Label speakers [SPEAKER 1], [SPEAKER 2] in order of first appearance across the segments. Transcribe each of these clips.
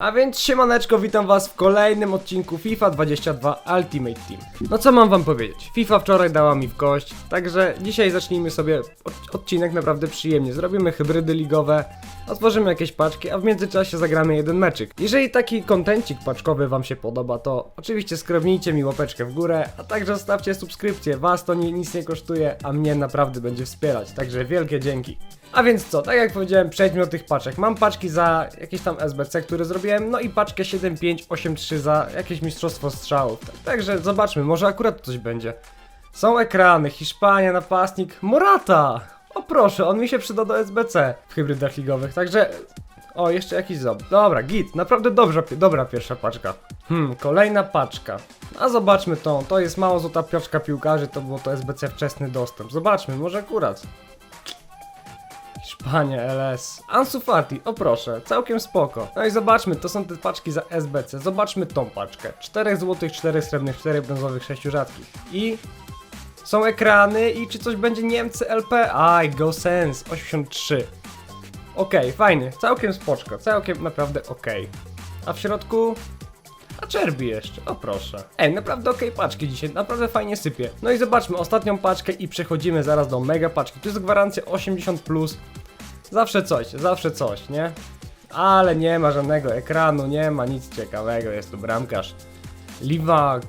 [SPEAKER 1] A więc siemaneczko, witam was w kolejnym odcinku FIFA 22 Ultimate Team. No co mam wam powiedzieć? FIFA wczoraj dała mi w kość, także dzisiaj zacznijmy sobie od- odcinek naprawdę przyjemnie. Zrobimy hybrydy ligowe, otworzymy jakieś paczki, a w międzyczasie zagramy jeden meczyk. Jeżeli taki kontencik paczkowy wam się podoba, to oczywiście skrobnijcie mi łapeczkę w górę, a także zostawcie subskrypcję, was to ni- nic nie kosztuje, a mnie naprawdę będzie wspierać, także wielkie dzięki. A więc co, tak jak powiedziałem, przejdźmy do tych paczek. Mam paczki za jakieś tam SBC, które zrobiłem, no i paczkę 7583 za jakieś mistrzostwo strzałów. Tak- Także zobaczmy, może akurat coś będzie. Są ekrany, Hiszpania, napastnik, Morata! O proszę, on mi się przyda do SBC w hybrydach ligowych, także... O, jeszcze jakiś zob. Dobra, git, naprawdę dobrze, dobra pierwsza paczka. Hmm, kolejna paczka. A zobaczmy tą, to jest mało złota piłkarzy, to było to SBC wczesny dostęp. Zobaczmy, może akurat. Hiszpania, LS. Ansu Fati, o proszę, całkiem spoko. No i zobaczmy, to są te paczki za SBC. Zobaczmy tą paczkę. 4 złotych, 4 srebrnych, 4 brązowych, 6 rzadkich. I są ekrany i czy coś będzie Niemcy LP? Aj, Go Sense 83. Okej, fajny, całkiem spoczko, całkiem naprawdę okej. A w środku a czerbi jeszcze, o proszę. Ej, naprawdę okej paczki dzisiaj, naprawdę fajnie sypie. No i zobaczmy ostatnią paczkę i przechodzimy zaraz do mega paczki. Tu jest gwarancja 80+. Plus. Zawsze coś, zawsze coś, nie? Ale nie ma żadnego ekranu, nie ma nic ciekawego, jest tu bramkarz. Liwa...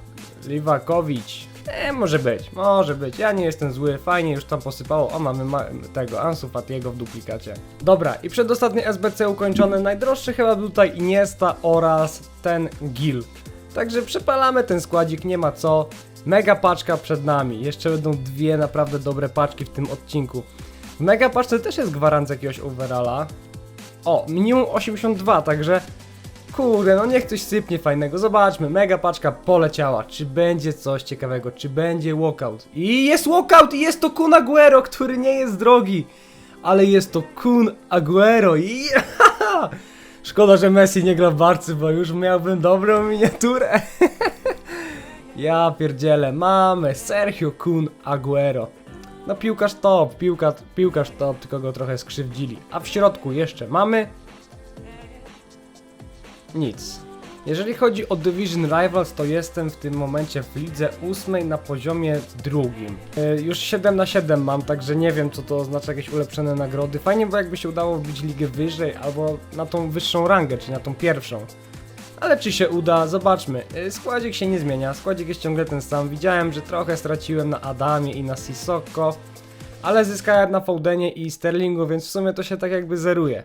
[SPEAKER 1] Liwakowicz. E, może być, może być. Ja nie jestem zły, fajnie już tam posypało. O, mamy ma tego Ansu Fatiego w duplikacie. Dobra, i przedostatnie SBC ukończony. Najdroższy chyba był tutaj Iniesta oraz ten Gil. Także przepalamy ten składzik, nie ma co. Mega paczka przed nami. Jeszcze będą dwie naprawdę dobre paczki w tym odcinku. W mega też jest gwarancja jakiegoś overalla. O, minimum 82, także Kurde, no niech coś sypnie fajnego. Zobaczmy, mega paczka poleciała. Czy będzie coś ciekawego? Czy będzie walkout? I jest walkout! I jest to Kun Aguero, który nie jest drogi. Ale jest to Kun Aguero. I Szkoda, że Messi nie gra w Barcy, bo już miałbym dobrą miniaturę. ja pierdzielę, mamy Sergio Kun Aguero. No piłkarz top, piłka, piłkarz top, tylko go trochę skrzywdzili. A w środku jeszcze mamy nic. Jeżeli chodzi o Division Rivals, to jestem w tym momencie w lidze ósmej na poziomie drugim. Yy, już 7 na 7 mam, także nie wiem co to oznacza jakieś ulepszone nagrody. Fajnie by jakby się udało wbić ligę wyżej albo na tą wyższą rangę, czyli na tą pierwszą. Ale czy się uda? Zobaczmy. Yy, składzik się nie zmienia, składzik jest ciągle ten sam. Widziałem, że trochę straciłem na Adamie i na Sissoko, ale zyskałem na Foudenie i Sterlingu, więc w sumie to się tak jakby zeruje.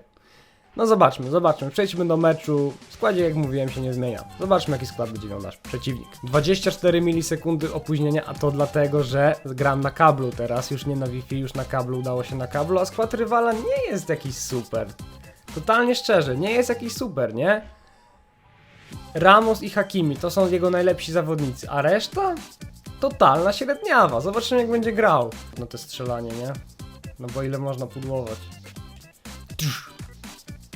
[SPEAKER 1] No zobaczmy, zobaczmy. Przejdźmy do meczu. Składzie, jak mówiłem, się nie zmienia. Zobaczmy, jaki skład będzie miał nasz przeciwnik. 24 milisekundy opóźnienia, a to dlatego, że gram na kablu teraz, już nie na Wi-Fi, już na kablu, udało się na kablu, a skład rywala nie jest jakiś super. Totalnie szczerze, nie jest jakiś super, nie? Ramos i Hakimi to są jego najlepsi zawodnicy, a reszta? Totalna średniawa. Zobaczymy, jak będzie grał. No to strzelanie, nie? No bo ile można pudłować.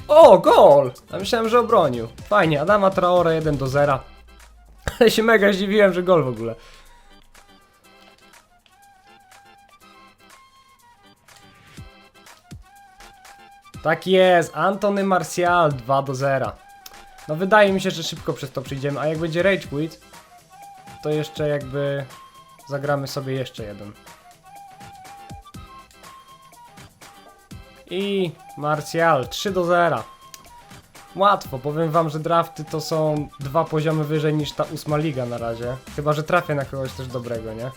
[SPEAKER 1] O, gol! A myślałem, że obronił. Fajnie, Adama Traore 1 do 0. Ale się mega zdziwiłem, że gol w ogóle. Tak jest, Antony Martial 2 do 0. No wydaje mi się, że szybko przez to przyjdziemy, a jak będzie Rage Quit, to jeszcze jakby zagramy sobie jeszcze jeden. I Martial 3 do 0. Łatwo, powiem wam, że drafty to są dwa poziomy wyżej niż ta ósma liga na razie. Chyba, że trafię na kogoś też dobrego, nie?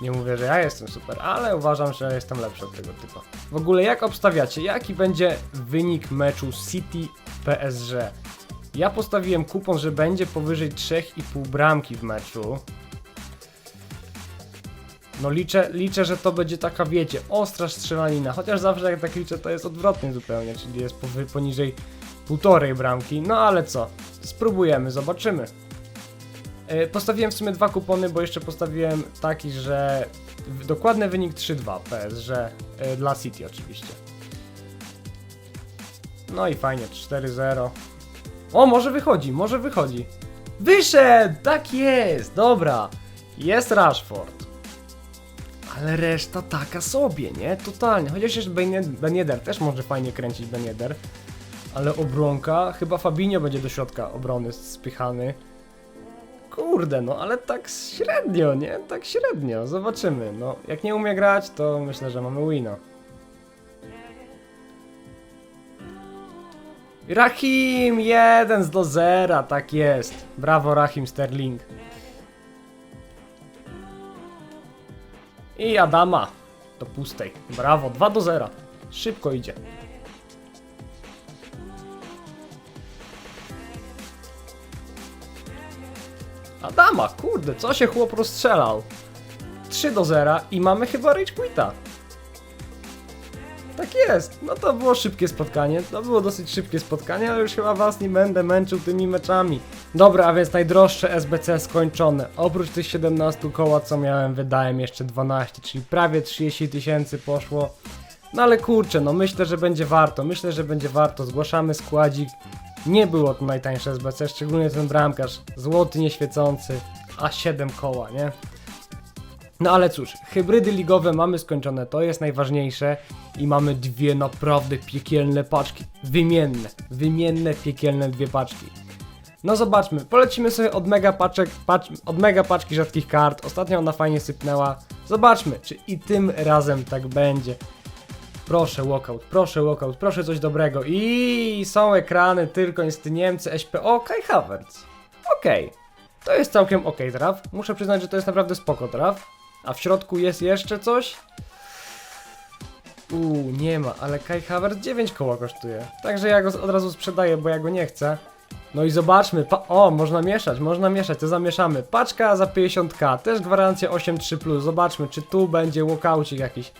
[SPEAKER 1] Nie mówię, że ja jestem super, ale uważam, że jestem lepszy od tego typa. W ogóle jak obstawiacie, jaki będzie wynik meczu City PSG? Ja postawiłem kupon, że będzie powyżej 3,5 bramki w meczu. No liczę, liczę, że to będzie taka, wiecie, ostra strzelanina, chociaż zawsze jak tak liczę, to jest odwrotnie zupełnie, czyli jest poniżej półtorej bramki, no ale co, spróbujemy, zobaczymy. E, Postawiłem w sumie dwa kupony, bo jeszcze postawiłem taki, że dokładny wynik 3-2 PSG e, dla City oczywiście. No i fajnie, 4-0. O, może wychodzi, może wychodzi. Wyszedł! Tak jest! Dobra. Jest Rashford. Ale reszta taka sobie, nie? Totalnie. Chociaż jeszcze Ben Yedder też może fajnie kręcić Ben Yedder. Ale obronka, chyba Fabinho będzie do środka obrony spychany. Kurde, no ale tak średnio, nie? Tak średnio, zobaczymy. No, jak nie umie grać, to myślę, że mamy wina. Rahim 1 do 0, tak jest. Brawo Rahim Sterling. I Adama do pustej. Brawo, 2 do 0. Szybko idzie. Adama, kurde, co się chłop rozstrzelał? 3 do 0 i mamy chyba Rage Quita. Tak jest, no to było szybkie spotkanie, to było dosyć szybkie spotkanie, ale już chyba was nie będę męczył tymi meczami. Dobra, a więc najdroższe SBC skończone. Oprócz tych 17 koła, co miałem, wydałem jeszcze 12, czyli prawie 30 tysięcy poszło. No ale kurczę, no myślę, że będzie warto, myślę, że będzie warto. Zgłaszamy składzik. Nie było to najtańsze SBC, szczególnie ten bramkarz. Złoty nieświecący, a 7 koła, nie? No ale cóż, hybrydy ligowe mamy skończone, to jest najważniejsze i mamy dwie naprawdę piekielne paczki. Wymienne, wymienne piekielne dwie paczki. No zobaczmy, polecimy sobie od mega paczek, pacz, od mega paczki rzadkich kart. Ostatnio ona fajnie sypnęła. Zobaczmy, czy i tym razem tak będzie. Proszę walkout, proszę walkout, proszę coś dobrego. I są ekrany, tylko niestety Niemcy, SPO, Kai Havertz. Okej, to jest całkiem ok traf. Muszę przyznać, że to jest naprawdę spoko traf. A w środku jest jeszcze coś? Uuu, nie ma, ale Kai Havertz 9 koła kosztuje. Także ja go od razu sprzedaję, bo ja go nie chcę. No i zobaczmy, o, można mieszać, można mieszać, to zamieszamy. Paczka za 50k, też gwarancja 8.3+, zobaczmy, czy tu będzie walkaucik jakiś.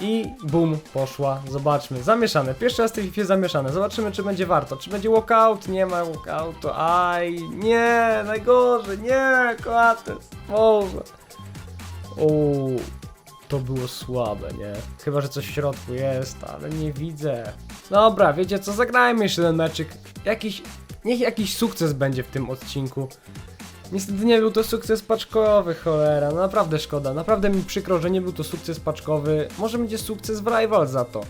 [SPEAKER 1] I bum, poszła, zobaczmy, zamieszane, pierwszy raz w tej FIFA zamieszane, zobaczymy czy będzie warto, czy będzie walkout, nie ma walkoutu, aj, nie, najgorzej, nie, Koates, Boże. Uuu, to było słabe, nie? Chyba, że coś w środku jest, ale nie widzę. Dobra, wiecie co, zagrajmy jeszcze ten meczyk. Jakiś, niech jakiś sukces będzie w tym odcinku. Niestety nie był to sukces paczkowy, cholera, no naprawdę szkoda. Naprawdę mi przykro, że nie był to sukces paczkowy. Może będzie sukces w Rival za to.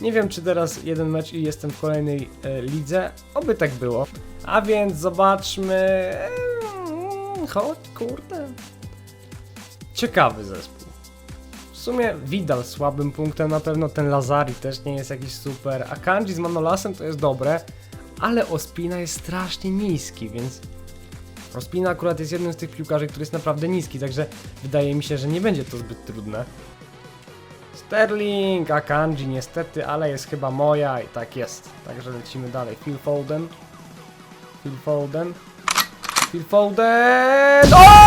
[SPEAKER 1] Nie wiem, czy teraz jeden mecz i jestem w kolejnej e, lidze. Oby tak było. A więc zobaczmy. Eee, chodź, kurde. Ciekawy zespół. W sumie Vidal słabym punktem, na pewno ten Lazari też nie jest jakiś super, a Kanji z Manolasem to jest dobre, ale Ospina jest strasznie niski, więc Ospina akurat jest jednym z tych piłkarzy, który jest naprawdę niski, także wydaje mi się, że nie będzie to zbyt trudne. Sterling, a Kanji niestety, ale jest chyba moja i tak jest. Także lecimy dalej. Phil Foden. Phil Foden. Phil Foden. O!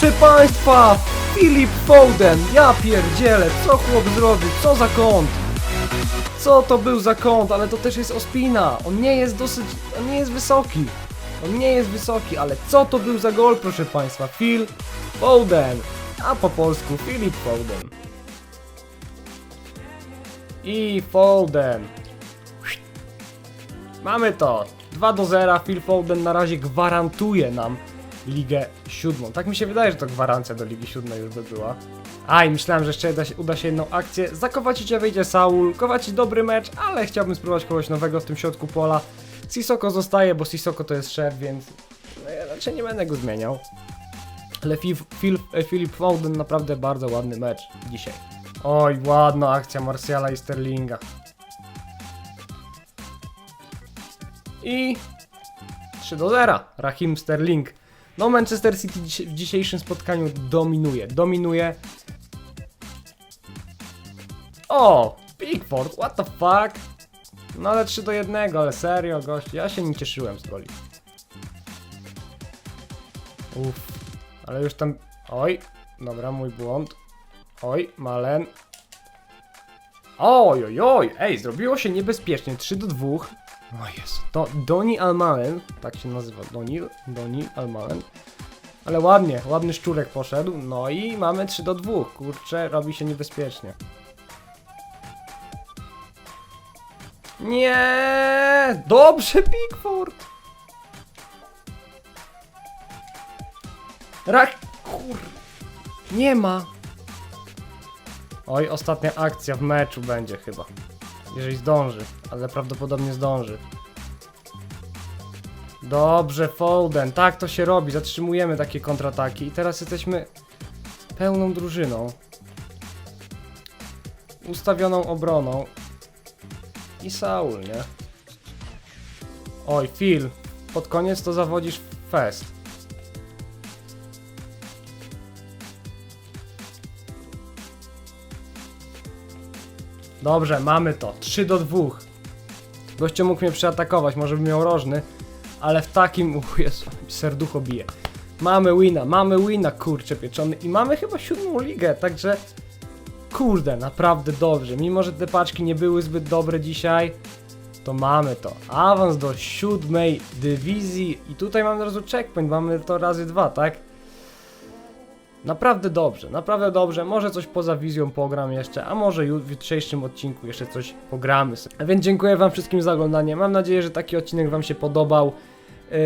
[SPEAKER 1] Proszę Państwa! Filip Foden! Ja pierdzielę, co chłop zrobił? Co za kąt? Co to był za kąt? Ale to też jest Ospina. On nie jest dosyć... On nie jest wysoki. On nie jest wysoki, ale co to był za gol, proszę Państwa? Phil Foden. A po polsku Filip Foden. I Foden. Mamy to. 2 do 0. Phil Foden na razie gwarantuje nam Ligę Siódmą. Tak mi się wydaje, że to gwarancja do Ligi Siódmej już by była. A i myślałem, że jeszcze uda się, jedną akcję. Za Kowacicia wyjdzie Saul. Kowacic dobry mecz, ale chciałbym spróbować kogoś nowego w tym środku pola. Sisoko zostaje, bo Sisoko to jest szef, więc no ja raczej nie będę go zmieniał. Ale e, Philip Foden naprawdę bardzo ładny mecz dzisiaj. Oj, ładna akcja Martiala i Sterlinga. I 3 do 0. Rahim Sterling. No Manchester City w dzisiejszym spotkaniu dominuje. Dominuje. O! Pickford, what the fuck? No ale 3 do 1, ale serio, gość. Ja się nie cieszyłem z goli. Uff. Ale już tam... Oj. Dobra, mój błąd. Oj, Malen. Oj, oj, oj. Ej, zrobiło się niebezpiecznie. 3 do 2. O Jezu. To Doni Almalen, tak się nazywa, Donil, Doni Almalen. Ale ładnie, ładny szczurek poszedł, no i mamy 3 do 2, kurczę, robi się niebezpiecznie. Nie, dobrze Pickford. Rak, kur... Nie ma. Oj, ostatnia akcja w meczu będzie chyba. Jeżeli zdąży, ale prawdopodobnie zdąży. Dobrze, Foden, tak to się robi, zatrzymujemy takie kontrataki i teraz jesteśmy pełną drużyną. Ustawioną obroną. I Saul, nie? Oj, Phil, pod koniec to zawodzisz fest. Dobrze, mamy to. 3 do 2. Gościu mógł mnie przeatakować, może bym miał rożny, ale w takim. Uch, Jezu, serducho bije. Mamy wina, mamy wina, kurczę pieczony i mamy chyba siódmą ligę, także kurde, naprawdę dobrze. Mimo, że te paczki nie były zbyt dobre dzisiaj, to mamy to. Awans do siódmej dywizji i tutaj mamy od razu checkpoint, mamy to razy dwa, tak? Naprawdę dobrze, naprawdę dobrze. Może coś poza wizją pogram jeszcze, a może w jutrzejszym odcinku jeszcze coś pogramy. A więc dziękuję Wam wszystkim za oglądanie. Mam nadzieję, że taki odcinek Wam się podobał. Yy,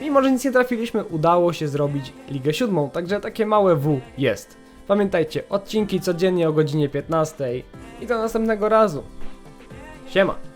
[SPEAKER 1] mimo, że nic nie trafiliśmy, udało się zrobić Ligę Siódmą, także takie małe W jest. Pamiętajcie, odcinki codziennie o godzinie 15 i do następnego razu. Siema!